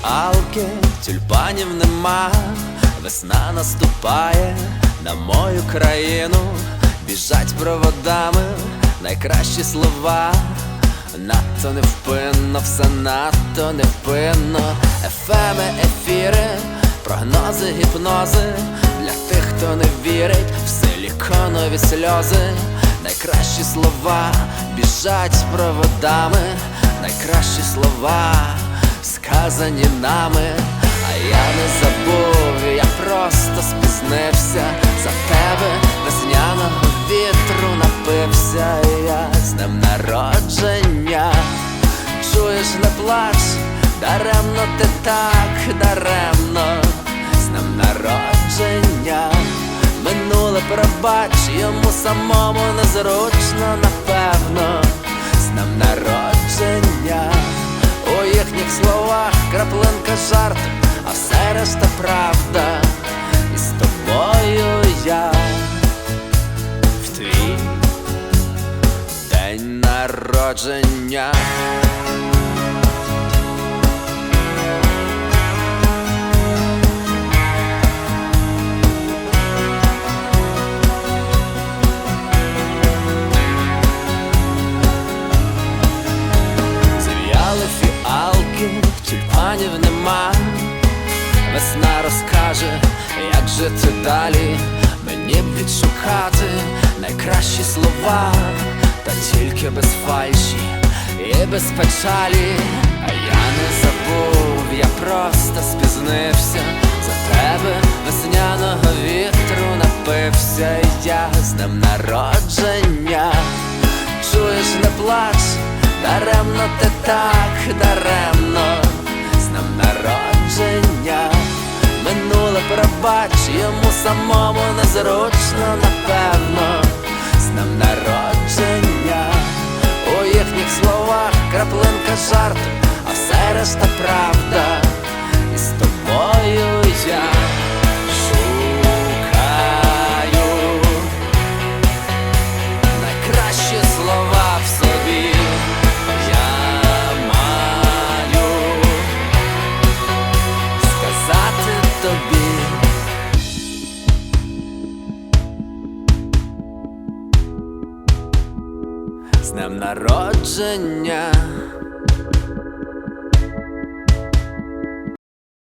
фіалки, тюльпанів нема, весна наступає на мою країну, біжать проводами найкращі слова. Надто невпинно, все надто невпинно. Ефеми, ефіри, прогнози, гіпнози. Для тих, хто не вірить, в силіконові сльози. Найкращі слова біжать проводами, найкращі слова сказані нами, а я не забув, я просто спізнився за тебе, весняного вітру напився, я з днем народження. Чуєш, не плач, даремно ти так, даремно, з днем народження. Минуле пробач, йому самому незручно, напевно, з днем народження. Краплинка жарт, а все решта правда. І з тобою я в твій день народження. Весна розкаже, як жити далі. Мені б відшукати найкращі слова, та тільки без фальші і без печалі. А я не забув, я просто спізнився за тебе весняного вітру напився, я з днем народження. Чуєш, не плач, даремно ти так, даремно, з днем народження. Пробач, йому самому незручно, напевно, з нам народження. У їхніх словах краплинка жарту, а все решта правда. з днем народження.